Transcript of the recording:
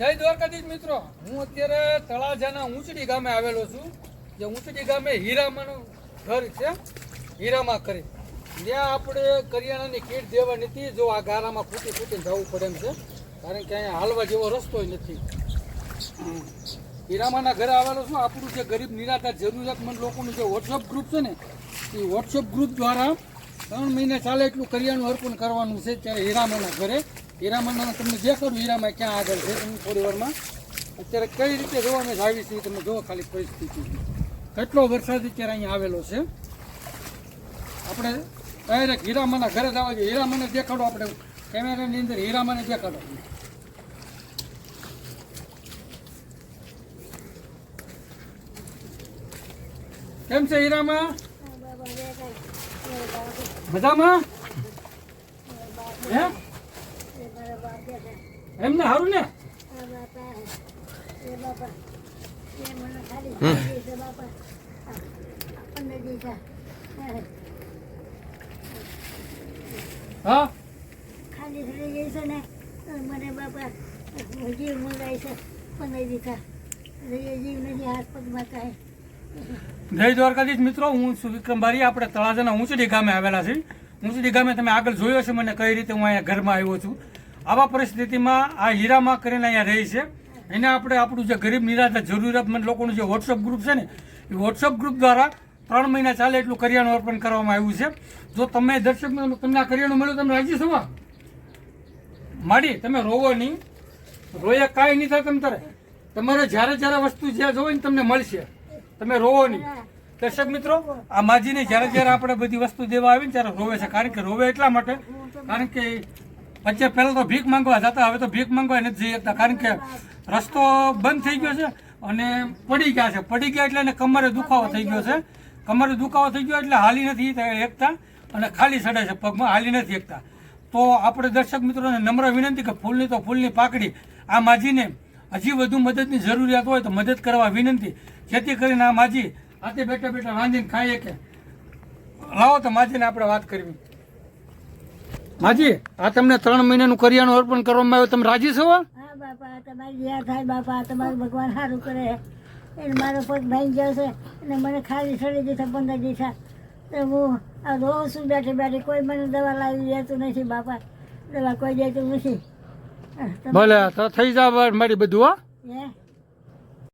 જય દ્વારકાધીશ મિત્રો. હું અત્યારે તળાજાના ઊંચડી ગામે આવેલો છું, જે ઊંચડી ગામે હીરામાનું ઘર છે. હીરામાં કરી. ત્યાં આપણે કરિયાણાની કીટ દેવાની હતી જો આ ગારામાં ફૂટી ફૂટીને જવું પડે એમ છે. કારણ કે અહીંયા હાલવા જેવો રસ્તો નથી. હીરામાના ઘરે આવેલો છું. આપણું જે ગરીબ નિરાધાર જરૂરિયાતમંદ લોકોનું જે વોટ્સઅપ ગ્રુપ છે ને, એ વોટ્સઅપ ગ્રુપ દ્વારા ત્રણ મહિને ચાલે એટલું કરિયાણું અર્પણ કરવાનું છે, ત્યારે હીરામાના ઘરે. હીરામાના તમને દેખાડું હીરામાં ક્યાં આગળ છે તમને થોડી વારમાં અત્યારે કઈ રીતે જોવા મેં આવી છે તમે જોવો ખાલી પરિસ્થિતિ. કેટલો વરસાદ અત્યારે અહીંયા આવેલો છે. આપણે ડાયરેક્ટ હીરામાના ઘરે જવા જોઈએ. હીરામાને દેખાડો આપણે. કેમેરાની અંદર હીરામાને દેખાડો. કેમ છે હીરામાં? મજામાં? હે? એમને સારું ને? હા? ખાલી થઈ ગઈ છે ને. મને બાપા જીવ મંગાય છે પંદર દીધા જીવ નથી હાથ પગમાં કાંઈ જય દ્વારકાધીશ મિત્રો હું છું વિક્રમ બારી આપણે તળાજાના ઊંચડી ગામે આવેલા છીએ. ઊંચડી ગામે તમે આગળ જોયો છે મને કઈ રીતે હું અહીંયા ઘરમાં આવ્યો છું. આવા પરિસ્થિતિમાં આ હીરામાં કરીને અહીંયા રહી છે. એને આપણે આપણું જે ગરીબ નિરાધાર જરૂરિયાતમંદ લોકોનું જે વોટ્સઅપ ગ્રુપ છે ને, એ વોટ્સઅપ ગ્રુપ દ્વારા ત્રણ મહિના ચાલે એટલું કરિયાણું અર્પણ કરવામાં આવ્યું છે. જો તમે દર્શક તમને આ કરિયાણું મળ્યું, તમે રાજી થવા માડી, તમે રોવો નહીં. રોયા કાંઈ નહીં થાય તમે તારે. તમારે જ્યારે જ્યારે વસ્તુ જ્યાં જોવે ને તમને મળશે. તમે રોવો નહીં. દર્શક મિત્રો, આ માજીને જ્યારે જ્યારે આપણે બધી વસ્તુ દેવા આવી ને ત્યારે રોવે છે. કારણ કે રોવે એટલા માટે, કારણ કે વચ્ચે પહેલાં તો ભીખ માંગવા જતા, હવે તો ભીખ માંગવા નથી જઈ શકતા કારણ કે રસ્તો બંધ થઈ ગયો છે અને પડી ગયા છે. પડી ગયા એટલે એને કમરે દુખાવો થઈ ગયો છે. કમરે દુખાવો થઈ ગયો એટલે હાલી નથી એકતા અને ખાલી ચડે છે પગમાં, હાલી નથી એકતા. તો આપણે દર્શક મિત્રોને નમ્ર વિનંતી કે ફૂલની તો ફૂલની પાકડી આ માજીને હજી વધુ મદદની જરૂરિયાત હોય તો મદદ કરવા વિનંતી. જેથી કરીને આ માજી હાથે બેઠા બેઠા રાંધીને ખાઈએ કે, લાવો તો માજીને આપણે વાત કરવી. માજી આ તમને ત્રણ મહિનાનું કરિયાણું અર્પણ કરવામાં આવ્યું. તમે રાજી છો? હા બાપા તમારી દયા થાય બાપા તમારું ભગવાન સારું કરે. એને મારો પગ ભાઈ જશે છે અને મને ખાલી છડી દીધા પંદર દીધા તો હું આ રોજ છું બેઠી બેઠી કોઈ મને દવા લાવી દેતું નથી બાપા. દવા કોઈ દેતું નથી. ભલે તો થઈ જાવ મારી બધું હે?